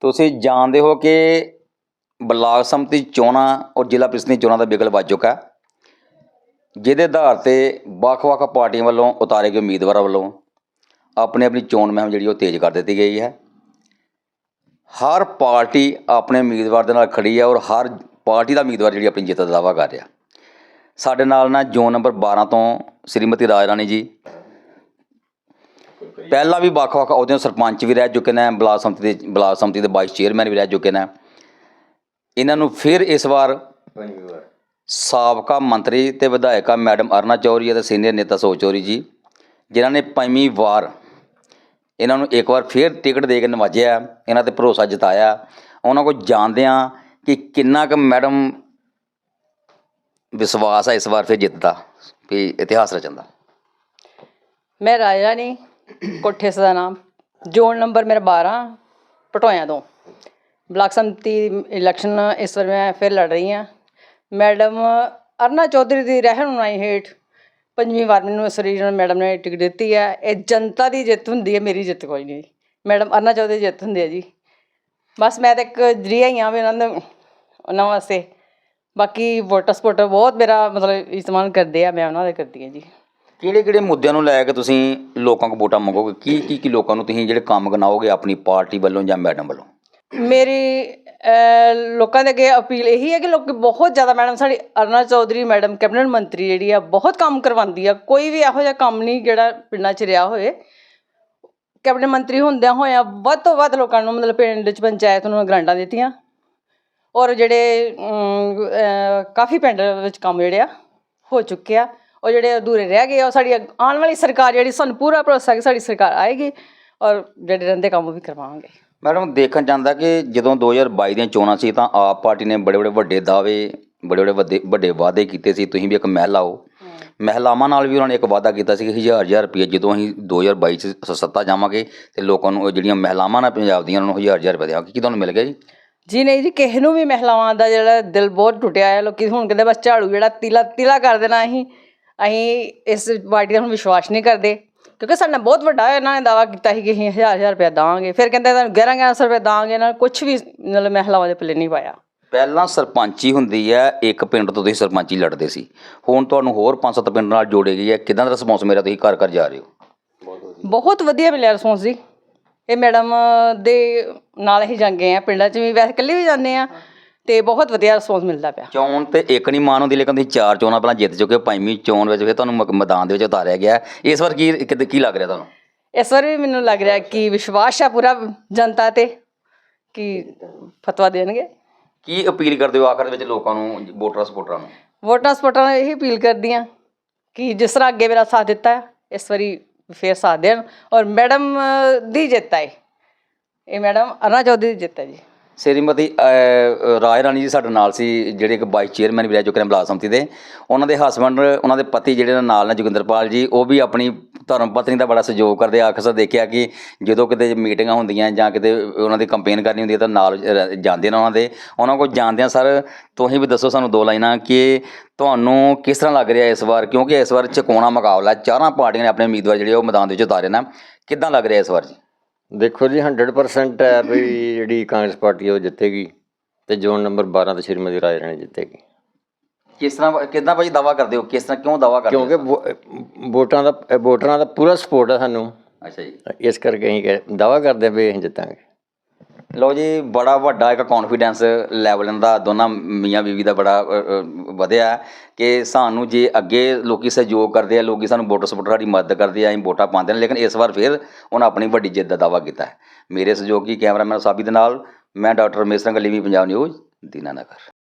ਤੁਸੀਂ ਜਾਣਦੇ ਹੋ ਕਿ ਬਲਾਕ ਸੰਮਤੀ ਚੋਣਾਂ ਔਰ ਜ਼ਿਲ੍ਹਾ ਪ੍ਰੀਸ਼ਦ ਦੀਆਂ ਚੋਣਾਂ ਦਾ ਬਿਗਲ ਵੱਜ ਚੁੱਕਾ ਜਿਹਦੇ ਆਧਾਰ ਤੇ ਵੱਖ-ਵੱਖ ਪਾਰਟੀਆਂ ਵੱਲੋਂ ਉਤਾਰੇ ਗਏ ਉਮੀਦਵਾਰਾਂ ਵੱਲੋਂ ਆਪਣੀ ਆਪਣੀ ਚੋਣ ਮੁਹਿੰਮ ਜਿਹੜੀ ਉਹ ਤੇਜ਼ ਕਰ ਦਿੱਤੀ ਗਈ ਹੈ। ਹਰ ਪਾਰਟੀ ਆਪਣੇ ਉਮੀਦਵਾਰ ਦੇ ਨਾਲ ਖੜੀ ਹੈ ਔਰ ਹਰ ਪਾਰਟੀ ਦਾ ਉਮੀਦਵਾਰ ਜਿਹੜੀ ਆਪਣੀ ਜਿੱਤ ਦਾ ਦਾਅਵਾ ਕਰ ਰਿਹਾ। ਸਾਡੇ ਨਾਲ ਨਾ ਜ਼ੋਨ ਨੰਬਰ 12 ਤੋਂ ਸ੍ਰੀਮਤੀ ਰਾਜ ਰਾਣੀ ਜੀ ਪਹਿਲਾਂ ਵੀ ਵੱਖ-ਵੱਖ ਅਹੁਦਿਆਂ ਸਰਪੰਚ ਵੀ ਰਹਿ ਚੁੱਕੇ ਨੇ, ਬਲਾਕ ਸੰਮਤੀ ਦੇ, ਬਲਾਕ ਸੰਮਤੀ ਦੇ ਵਾਈਸ ਚੇਅਰਮੈਨ ਵੀ ਰਹਿ ਚੁੱਕੇ ਨੇ। ਇਹਨਾਂ ਨੂੰ ਫਿਰ ਇਸ ਵਾਰ ਸਾਬਕਾ ਮੰਤਰੀ ਤੇ ਵਿਧਾਇਕਾ ਮੈਡਮ ਅਰਨਾ ਚੌਰੀ ਅਤੇ ਸੀਨੀਅਰ ਨੇਤਾ ਸੋ ਚੌਰੀ ਜੀ, ਜਿਨ੍ਹਾਂ ਨੇ ਪੰਜਵੀਂ ਵਾਰ ਇਹਨਾਂ ਨੂੰ ਇੱਕ ਵਾਰ ਫਿਰ ਟਿਕਟ ਦੇ ਕੇ ਨਵਾਜਿਆ, ਇਹਨਾਂ ਤੇ ਭਰੋਸਾ ਜਤਾਇਆ। ਉਹਨਾਂ ਕੋਲ ਜਾਣਦੇ ਹਾਂ ਕਿ ਕਿੰਨਾ ਕੁ ਮੈਡਮ ਵਿਸ਼ਵਾਸ ਹੈ ਇਸ ਵਾਰ ਫਿਰ ਜਿੱਤਦਾ, ਵੀ ਇਤਿਹਾਸ ਰਚਣ ਦਾ। ਮੈਂ ਰਾਜਾ ਨਹੀਂ ਕੋਠੇ ਦਾ ਨਾਮ। ਜ਼ੋਨ ਨੰਬਰ ਮੇਰਾ 12 ਪਟੋਇਆ ਤੋਂ। ਬਲਾਕ ਸੰਮਤੀ ਇਲੈਕਸ਼ਨ ਇਸ ਵਾਰ ਮੈਂ ਫਿਰ ਲੜ ਰਹੀ ਹਾਂ। ਮੈਡਮ ਅਰਨਾ ਚੌਧਰੀ ਦੀ ਰਹਿਨੁਮਾਈ ਹੇਠ ਪੰਜਵੀਂ ਵਾਰ ਮੈਨੂੰ ਇਸ ਵਾਰੀ ਮੈਡਮ ਨੇ ਟਿਕਟ ਦਿੱਤੀ ਹੈ, ਇਹ ਜਨਤਾ ਦੀ ਜਿੱਤ ਹੁੰਦੀ ਹੈ, ਮੇਰੀ ਜਿੱਤ ਕੋਈ ਨਹੀਂ। ਮੈਡਮ ਅਰਨਾ ਚੌਧਰੀ ਦੀ ਜਿੱਤ ਹੁੰਦੀ ਹੈ ਜੀ। ਬਸ ਮੈਂ ਤਾਂ ਇੱਕ ਜਰੀਆ ਹੀ ਹਾਂ ਵੀ ਉਹਨਾਂ ਦੇ ਉਹਨਾਂ ਵਾਸਤੇ। ਬਾਕੀ ਵੋਟਰ ਸਪੋਰਟ ਬਹੁਤ ਮੇਰਾ ਮਤਲਬ ਇਸਤੇਮਾਲ ਕਰਦੇ ਆ, ਮੈਂ ਉਹਨਾਂ ਦੇ ਕਰਦੀ ਹਾਂ ਜੀ। ਕਿਹੜੇ ਕਿਹੜੇ ਮੁੱਦਿਆਂ ਨੂੰ ਲੈ ਕੇ ਤੁਸੀਂ ਲੋਕਾਂ ਕੋਲ ਵੋਟਾਂ ਮੰਗੋਗੇ? ਕੀ ਕੀ ਕੀ ਲੋਕਾਂ ਨੂੰ ਤੁਸੀਂ ਜਿਹੜੇ ਕੰਮ ਗਨਾਓਗੇ ਆਪਣੀ ਪਾਰਟੀ ਵੱਲੋਂ ਜਾਂ ਮੈਡਮ ਵੱਲੋਂ? ਮੇਰੀ ਲੋਕਾਂ ਦੇ ਅੱਗੇ ਅਪੀਲ ਇਹੀ ਹੈ ਕਿ ਲੋਕ ਬਹੁਤ ਜ਼ਿਆਦਾ ਮੈਡਮ, ਸਾਡੀ ਅਰਨਾ ਚੌਧਰੀ ਮੈਡਮ, ਕੈਬਨਿਟ ਮੰਤਰੀ ਜਿਹੜੀ ਆ, ਬਹੁਤ ਕੰਮ ਕਰਵਾਉਂਦੀ ਆ। ਕੋਈ ਵੀ ਇਹੋ ਜਿਹਾ ਕੰਮ ਨਹੀਂ ਜਿਹੜਾ ਪਿੰਡਾਂ 'ਚ ਰਿਹਾ ਹੋਏ ਕੈਬਨਿਟ ਮੰਤਰੀ ਹੁੰਦਿਆਂ ਹੋਇਆਂ ਵੱਧ ਤੋਂ ਵੱਧ ਲੋਕਾਂ ਨੂੰ ਮਤਲਬ ਪਿੰਡ 'ਚ ਪੰਚਾਇਤ ਨੂੰ ਗ੍ਰਾਂਟਾਂ ਦਿੱਤੀਆਂ। ਔਰ ਜਿਹੜੇ ਕਾਫੀ ਪਿੰਡ ਵਿੱਚ ਕੰਮ ਜਿਹੜੇ ਆ, ਹੋ ਚੁੱਕੇ ਆ। ਉਹ ਜਿਹੜੇ ਅਧੂਰੇ ਰਹਿ ਗਏ ਉਹ ਸਾਡੀ ਆਉਣ ਵਾਲੀ ਸਰਕਾਰ ਜਿਹੜੀ ਸਾਨੂੰ ਪੂਰਾ ਭਰੋਸਾ ਕਿ ਸਾਡੀ ਸਰਕਾਰ ਆਏਗੀ ਔਰ ਜਿਹੜੇ ਰਹਿੰਦੇ ਕੰਮ ਉਹ ਵੀ ਕਰਵਾਵਾਂਗੇ। ਮੈਡਮ ਦੇਖਣ ਜਾਂਦਾ ਕਿ ਜਦੋਂ 2022 ਦੀਆਂ ਚੋਣਾਂ ਸੀ ਤਾਂ ਆਪ ਪਾਰਟੀ ਨੇ ਬੜੇ ਬੜੇ ਵੱਡੇ ਦਾਅਵੇ ਬੜੇ ਬੜੇ ਵੱਡੇ ਵੱਡੇ ਵਾਅਦੇ ਕੀਤੇ ਸੀ। ਤੁਸੀਂ ਵੀ ਇੱਕ ਮਹਿਲਾ ਹੋ। ਮਹਿਲਾਵਾਂ ਨਾਲ ਵੀ ਉਹਨਾਂ ਨੇ ਇੱਕ ਵਾਅਦਾ ਕੀਤਾ ਸੀ ਕਿ ਹਜ਼ਾਰ ਹਜ਼ਾਰ ਰੁਪਏ ਜਦੋਂ ਅਸੀਂ 2022 ਚ ਸੱਤਾ ਜਾਵਾਂਗੇ ਤੇ ਲੋਕਾਂ ਨੂੰ ਜਿਹੜੀਆਂ ਮਹਿਲਾਵਾਂ ਨੇ ਪੰਜਾਬ ਦੀਆਂ ਉਹਨਾਂ ਨੂੰ ਹਜ਼ਾਰ ਹਜ਼ਾਰ ਰੁਪਏ ਦੇਵਾਂਗੇ। ਕੀ ਤੁਹਾਨੂੰ ਮਿਲ ਗਿਆ ਜੀ? ਜੀ ਨਹੀਂ ਜੀ ਕਿਸੇ ਨੂੰ ਵੀ ਮਹਿਲਾਵਾਂ ਦਾ ਜਿਹੜਾ ਦਿਲ ਬਹੁਤ ਟੁੱਟਿਆ ਹੈ ਲੋਕੀ ਹੁਣ ਕਹਿੰਦੇ ਬਸ ਝਾੜੂ ਜਿਹੜਾ ਤਿਲਾ ਤਿਲਾ ਕਰ ਦੇਣਾ ਅਸੀਂ। ਅਸੀਂ ਇਸ ਪਾਰਟੀ ਦਾ ਹੁਣ ਵਿਸ਼ਵਾਸ ਨਹੀਂ ਕਰਦੇ ਕਿਉਂਕਿ ਸਾਡੇ ਨਾਲ ਬਹੁਤ ਵੱਡਾ ਇਹਨਾਂ ਨੇ ਦਾਵਾ ਕੀਤਾ ਸੀ ਕਿ ਅਸੀਂ ਹਜ਼ਾਰ ਹਜ਼ਾਰ ਰੁਪਏ ਦਾਂਗੇ। ਫਿਰ ਕਹਿੰਦੇ ਤੁਹਾਨੂੰ 11 1100 ਰੁਪਏ ਦਾਂਗੇ ਇਹਨਾਂ ਨੇ ਕੁਝ ਵੀ ਮਤਲਬ ਮਹਿਲਾਵਾਂ ਦੇ ਪੱਲੇ ਨਹੀਂ ਪਾਇਆ। ਪਹਿਲਾਂ ਸਰਪੰਚੀ ਹੁੰਦੀ ਹੈ ਇੱਕ ਪਿੰਡ ਤੋਂ ਤੁਸੀਂ ਸਰਪੰਚੀ ਲੜਦੇ ਸੀ। ਹੁਣ ਤੁਹਾਨੂੰ ਹੋਰ ਪੰਜ ਸੱਤ ਪਿੰਡ ਨਾਲ ਜੋੜੇ ਗਈ ਹੈ ਕਿਦਾਂ ਦਾ ਰਿਸਪੌਂਸ ਮੇਰਾ ਤੁਸੀਂ ਘਰ ਘਰ ਜਾ ਰਹੇ ਹੋ? ਬਹੁਤ ਵਧੀਆ ਮਿਲਿਆ ਰਿਸਪੌਂਸ ਜੀ। ਇਹ ਮੈਡਮ ਦੇ ਨਾਲ ਹੀ ਜਾਂਗੇ ਆ ਪਿੰਡਾਂ 'ਚ ਵੀ ਵੈਸੇ ਇਕੱਲੇ ਵੀ ਜਾਂਦੇ ਆ ਤੇ ਬਹੁਤ ਵਧੀਆ ਰਿਸਪੌਂਸ ਮਿਲਦਾ ਪਿਆ। ਚੋਣ ਤੇ ਇੱਕ ਨਹੀਂ ਮਾਨ ਹੁੰਦੀ ਲੇਕਿਨ ਤੁਸੀਂ ਚਾਰ ਚੋਣਾਂ ਪਹਿਲਾਂ ਜਿੱਤ ਚੁੱਕੇ ਹੋ ਪੰਜਵੀਂ ਚੋਣ ਵਿੱਚ ਫਿਰ ਤੁਹਾਨੂੰ ਮ- ਮੈਦਾਨ ਦੇ ਵਿੱਚ ਉਤਾਰਿਆ ਗਿਆ ਹੈ। ਇਸ ਵਾਰ ਕੀ ਕਿੱਦ- ਕੀ ਲੱਗ ਰਿਹਾ ਤੁਹਾਨੂੰ? ਇਸ ਵਾਰ ਵੀ ਮੈਨੂੰ ਲੱਗ ਰਿਹਾ ਕਿ ਵਿਸ਼ਵਾਸ ਆ ਪੂਰਾ ਜਨਤਾ ਤੇ ਕਿ ਫਤਵਾ ਦੇਣਗੇ। ਕੀ ਅਪੀਲ ਕਰਦੇ ਹੋ ਆਖਰ ਵਿੱਚ ਲੋਕਾਂ ਨੂੰ ਵੋਟਰਾਂ ਸਪੋਰਟਰਾਂ ਨੂੰ? ਵੋਟਾਂ ਸਪੋਰਟਾਂ ਨੂੰ ਇਹੀ ਅਪੀਲ ਕਰਦੀ ਹਾਂ ਕਿ ਜਿਸ ਤਰ੍ਹਾਂ ਅੱਗੇ ਮੇਰਾ ਸਾਥ ਦਿੱਤਾ ਹੈ, ਇਸ ਵਾਰੀ ਫੇਰ ਸਾਥ ਦੇਣ। ਔਰ ਮੈਡਮ ਦੀ ਜਿੱਤ ਹੈ। ਇਹ ਮੈਡਮ ਅਰਨਾ ਚੌਧਰੀ ਦੀ ਜਿੱਤ ਹੈ ਜੀ। ਸ੍ਰੀਮਤੀ ਅਹ, ਰਾਜ ਰਾਣੀ ਜੀ ਸਾਡੇ ਨਾਲ ਸੀ ਜਿਹੜੇ ਇੱਕ ਵਾਈਸ ਚੇਅਰਮੈਨ ਵੀ ਰਹਿ ਚੁੱਕੇ ਨੇ ਬਲਾਕ ਸੰਮਤੀ ਦੇ। ਉਹਨਾਂ ਦੇ ਹਸਬੰਡ ਉਹਨਾਂ ਦੇ ਪਤੀ ਜਿਹੜੇ ਨਾਲ ਨੇ ਜੋਗਿੰਦਰਪਾਲ ਜੀ ਉਹ ਵੀ ਆਪਣੀ ਧਰਮ ਪਤਨੀ ਦਾ ਬੜਾ ਸਹਿਯੋਗ ਕਰਦੇ ਆ। ਅਕਸਰ ਦੇਖਿਆ ਕਿ ਜਦੋਂ ਕਿਤੇ ਮੀਟਿੰਗਾਂ ਹੁੰਦੀਆਂ ਜਾਂ ਕਿਤੇ ਉਹਨਾਂ ਦੀ ਕੰਪੇਨ ਕਰਨੀ ਹੁੰਦੀ ਹੈ ਤਾਂ ਨਾਲ ਰ- ਜਾਂਦੇ ਨੇ ਉਹਨਾਂ ਦੇ। ਉਹਨਾਂ ਕੋਲ ਜਾਂਦਿਆਂ ਸਰ ਤੁਸੀਂ ਵੀ ਦੱਸੋ ਸਾਨੂੰ ਦੋ ਲਾਈਨਾਂ ਕਿ ਤੁਹਾਨੂੰ ਕਿਸ ਤਰ੍ਹਾਂ ਲੱਗ ਰਿਹਾ ਇਸ ਵਾਰ? ਕਿਉਂਕਿ ਇਸ ਵਾਰ ਚਕੋਣਾ ਮੁਕਾਬਲਾ ਚਾਰਾਂ ਪਾਰਟੀਆਂ ਨੇ ਆਪਣੇ ਉਮੀਦਵਾਰ ਜਿਹੜੇ ਉਹ ਮੈਦਾਨ ਦੇ ਵਿੱਚ ਉਤਾਰੇ ਨੇ। ਕਿੱਦਾਂ ਲੱਗ ਰਿਹਾ ਇਸ ਵਾਰ ਜੀ? ਦੇਖੋ ਜੀ 100% ਹੈ ਵੀ ਜਿਹੜੀ ਕਾਂਗਰਸ ਪਾਰਟੀ ਹੈ ਉਹ ਜਿੱਤੇਗੀ ਤੇ ਜ਼ੋਨ ਨੰਬਰ 12 ਤੇ ਸ਼੍ਰੀਮਤੀ ਰਾਜ ਰਾਣੀ ਜਿੱਤੇਗੀ। ਕਿਸ ਤਰ੍ਹਾਂ ਕਿੱਦਾਂ ਭਾਜੀ ਦਾਵਾ ਕਰਦੇ ਹੋ? ਕਿਸ ਤਰ੍ਹਾਂ ਕਿਉਂ ਦਾਵਾ ਕਰਦੇ ਹੋ ਕਿਉਂਕਿ ਵੋ- ਵੋਟਾਂ ਦਾ ਵੋਟਰਾਂ ਦਾ ਪੂਰਾ ਸਪੋਰਟ ਹੈ ਸਾਨੂੰ। ਅੱਛਾ ਜੀ। ਇਸ ਕਰਕੇ ਅਸੀਂ ਦਾਅਵਾ ਕਰਦੇ ਹਾਂ ਵੀ ਅਸੀਂ ਜਿੱਤਾਂਗੇ। ਲਓ ਜੀ, ਬੜਾ ਵੱਡਾ ਇੱਕ ਕੌਨਫੀਡੈਂਸ ਲੈਵਲ ਇਹਨਾਂ ਦਾ, ਦੋਨਾਂ ਮੀਆਂ ਬੀਵੀ ਦਾ ਬੜਾ ਵਧਿਆ ਕਿ ਸਾਨੂੰ ਜੇ ਅੱਗੇ ਲੋਕੀ ਸਹਿਯੋਗ ਕਰਦੇ ਆ, ਲੋਕੀ ਸਾਨੂੰ ਵੋਟਰ ਸਪੋਰਟਰ ਸਾਡੀ ਮਦਦ ਕਰਦੇ ਆ, ਅਸੀਂ ਵੋਟਾਂ ਪਾਉਂਦੇ ਨੇ, ਲੇਕਿਨ ਇਸ ਵਾਰ ਫਿਰ ਉਹਨਾਂ ਆਪਣੀ ਵੱਡੀ ਜਿੱਤ ਦਾ ਦਾਵਾ ਕੀਤਾ ਮੇਰੇ ਸਹਿਯੋਗੀ ਕੈਮਰਾਮੈਨ ਸਾਬੀ ਦੇ ਨਾਲ, ਮੈਂ ਡਾਕਟਰ ਰਮੇਸ਼ ਸਿੰਘ ਲੀਵੀ ਪੰਜਾਬ ਨਿਊਜ਼ ਦੀਨਾਨਗਰ